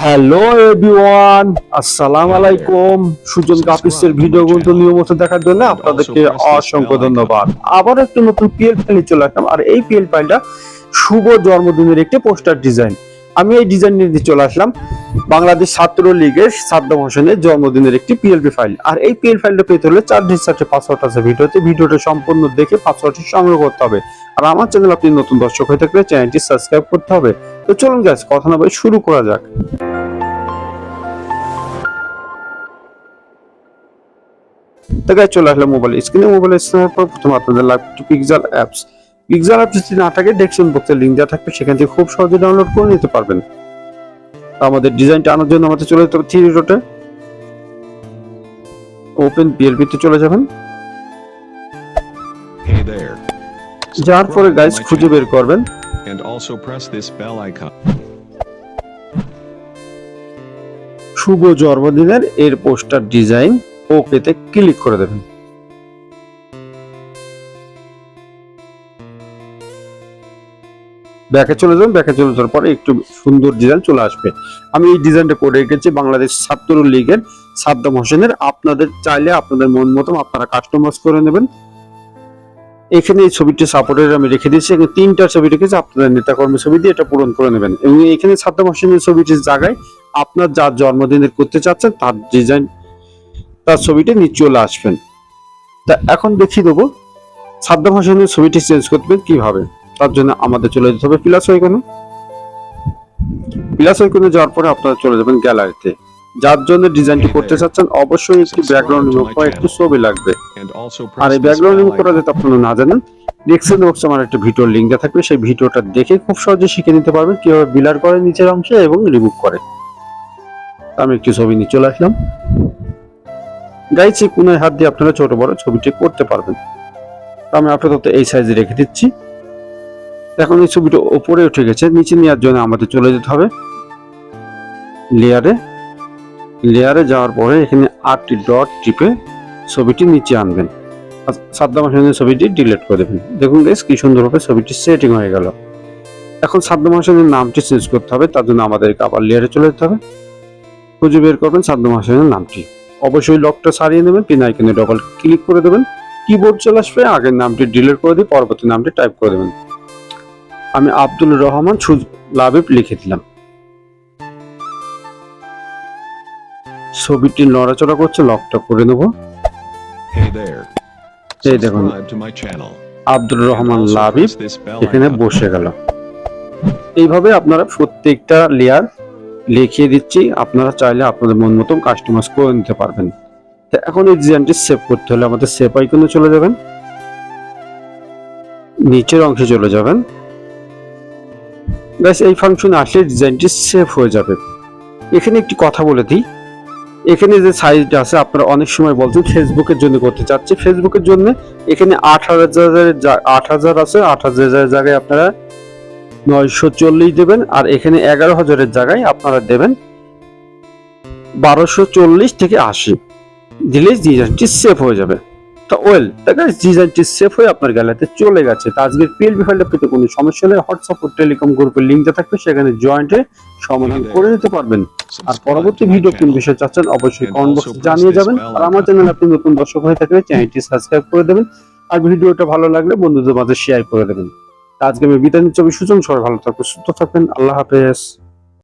Hello everyone আসসালামু আলাইকুম সুজন গ্রাফিক্সের ভিডিও কিন্তু নিয়মিত দেখার জন্য আপনাদেরকে অসংখ্য ধন্যবাদ। আবার একটা নতুন পিএল ফাইলে চলে আসলাম। আর এই পিএল ফাইলটা শুভ জন্মদিনের একটি পোস্টার ডিজাইন আমি এই ডিজাইন নিয়ে চলে আসলাম বাংলাদেশ ছাত্র লীগের সাদ্দাম হোসেনের জন্মদিনের একটি পিএলপি ফাইল আর এই পিএল ফাইলটা পেতে হলে চার ডিজিট চারটে পাসওয়ার্ড আছে ভিডিওতে। ভিডিওটা সম্পূর্ণ দেখে পাসওয়ার্ডটি সংগ্রহ করতে হবে। আর আমার চ্যানেল আপনি নতুন দর্শক হয়ে থাকলে চ্যানেলটি সাবস্ক্রাইব করতে হবে। তো চলুন গ্যাস কথা না বলে শুরু করা যাক। তো চলে আসলে মোবাইল স্ক্রিনে মোবাইল স্ক্রিনের পর প্রথম আপনাদের লাগবে একটু পিক্সেল অ্যাপস পিক্সেল অ্যাপস যদি না থাকে ডেসক্রিপশন বক্সে লিঙ্ক দেওয়া থাকবে। সেখান থেকে খুব সহজে ডাউনলোড করে নিতে পারবেন। আমাদের ডিজাইনটা আনার জন্য আমাদের চলে যেতে হবে থ্রি ডটে ওপেন পিএলপি তে চলে যাবেন। যার পরে গাইস খুঁজে বের করবেন। and also press this bell icon. শুভ জন্মদিনের এর পোস্টার ডিজাইন ওকেতে ক্লিক করে দেবেন। ব্যাকে চলে যাবেন, ব্যাকে চলে যাওয়ার পরে একটু সুন্দর ডিজাইন চলে আসবে। আমি এই ডিজাইনটা করে রেখেছি বাংলাদেশ ছাত্র লীগের সাদ্দাম হোসেনের। আপনাদের চাইলে আপনাদের মন মতো আপনারা কাস্টমাইজ করে নেবেন। এখানে এই ছবিটি সাপোর্টের আমি রেখে দিয়েছি। এখানে তিনটা ছবি রেখেছি আপনাদের নেতাকর্মী ছবি দিয়ে এটা পূরণ করে নেবেন। এবং এখানে সাদ্দাম হোসেনের ছবিটির জায়গায় আপনার যার জন্মদিনের করতে চাচ্ছেন, তার ডিজাইন তার ছবিটি নিয়ে চলে আসবেন। তা এখন দেখিয়ে দেবো। সাদ্দাম হোসেনের ছবিটি চেঞ্জ করবেন কীভাবে? তার জন্য আমাদের চলে যেতে হবে প্লাস ওইখানে প্লাস ওইখানে যাওয়ার পরে আপনারা চলে যাবেন গ্যালারিতে। যার জন্য ডিজাইনটি করতে চাচ্ছেন, অবশ্যই একটি ব্যাকগ্রাউন্ড রিমুভ করা একটু ছবি লাগবে। আর এই ব্যাকগ্রাউন্ড রিমুভ করা. যেটা আপনারা না জানেন ডিসক্রিপশন বক্সে আমার একটা ভিডিওর লিঙ্ক দেওয়া থাকবে। সেই ভিডিওটা দেখে খুব সহজে শিখে নিতে পারবেন কীভাবে বিলার করে নিচের অংশে এবং রিমুভ করে। আমি একটি ছবি নিয়ে চলে আসলাম। গাইছি, কোনায় হাত দিয়ে আপনারা ছোট বড় ছবিটি করতে পারবেন। আমি আপাতত এই সাইজে রেখে দিচ্ছি। এখন এই ছবিটা ওপরে উঠে গেছে, নিচে নেওয়ার জন্য আমাদের চলে যেতে হবে। লেয়ারে লেয়ারে যাওয়ার পরে এখানে আটটি ডট টিপে ছবিটি নিচে আনবেন। সাদ্দাম হোসেনের ছবিটি ডিলিট করে দেবেন। দেখুন বেশ কি সুন্দরভাবে ছবিটি সেটিং হয়ে গেল। এখন সাদ্দাম হোসেনের নামটি চেঞ্জ করতে হবে, তার জন্য আমাদেরকে আবার লেয়ারে চলে যেতে হবে। খুঁজে বের করবেন সাদ্দাম হোসেনের নামটি। অবশ্যই লকটা সারিয়ে নেবেন পিন আইকনে ডবল ক্লিক করে দেবেন। কিবোর্ড চলে আসবে আগের নামটি ডিলিট করে দিয়ে পরবর্তী নামটি টাইপ করে দেবেন। আমি আব্দুল রহমান সুজ- লাবিব লিখে দিলাম। ছবিটি নড়াচড়া করছে লকটা করে নেব. এই দেখুন। আব্দুল রহমান লাবিব এখানে বসে গেল। এইভাবে আপনারা প্রত্যেকটা লেয়ার লিখিয়ে দিচ্ছি, আপনারা চাইলে আপনাদের মন মতন কাস্টমাইজ করে নিতে পারবেন। তো এখন এই ডিজাইনটি সেভ করতে হলে আমাদের সেভ আইকনে চলে যাবেন। নিচের অংশে চলে যাবেন। ব্যাস, এই ফাংশন আসলে ডিজাইনটি সেভ হয়ে যাবে। এখানে একটি কথা বলে দিই। এখানে যে সাইজটা আছে, আপনারা অনেক সময় বলছেন ফেসবুকের জন্য করতে চাচ্ছি। ফেসবুকের জন্য এখানে আট হাজারের জা- আট হাজার আছে, আট হাজারের জায়গায় আপনারা নয়শো চল্লিশ দেবেন আর এখানে এগারো হাজারের জায়গায় আপনারা দেবেন বারোশো চল্লিশ থেকে আশি। দিলে ডিজাইনটি সেভ হয়ে যাবে। তা ওয়েল দেখা ডিজাইনটি সেভ হয়ে আপনার গ্যালারিতে চলে গেছে। তা আজকের পিএলবি ফাইলটা পেতে কোনো সমস্যা হলে হোয়াটসঅ্যাপ ও টেলিকম গ্রুপের লিঙ্ক দেওয়া থাকবে সেখানে জয়েন্টে সমাধান করে নিতে পারবেন। আর পরবর্তী ভিডিও কোন. বিষয়ে চাচ্ছেন অবশ্যই কমেন্ট বক্সে জানিয়ে যাবেন। আর আমার চ্যানেল আপনি নতুন দর্শক হয়ে থাকলে চ্যানেলটি সাবস্ক্রাইব করে দেবেন। আর ভিডিওটা ভালো লাগলে বন্ধুদের মাঝে শেয়ার করে দেবেন। আজকে আমি বিদায় নিচ্ছি। আমি সুজন সবাই ভালো থাকবেন সুস্থ থাকবেন। আল্লাহ হাফেজ।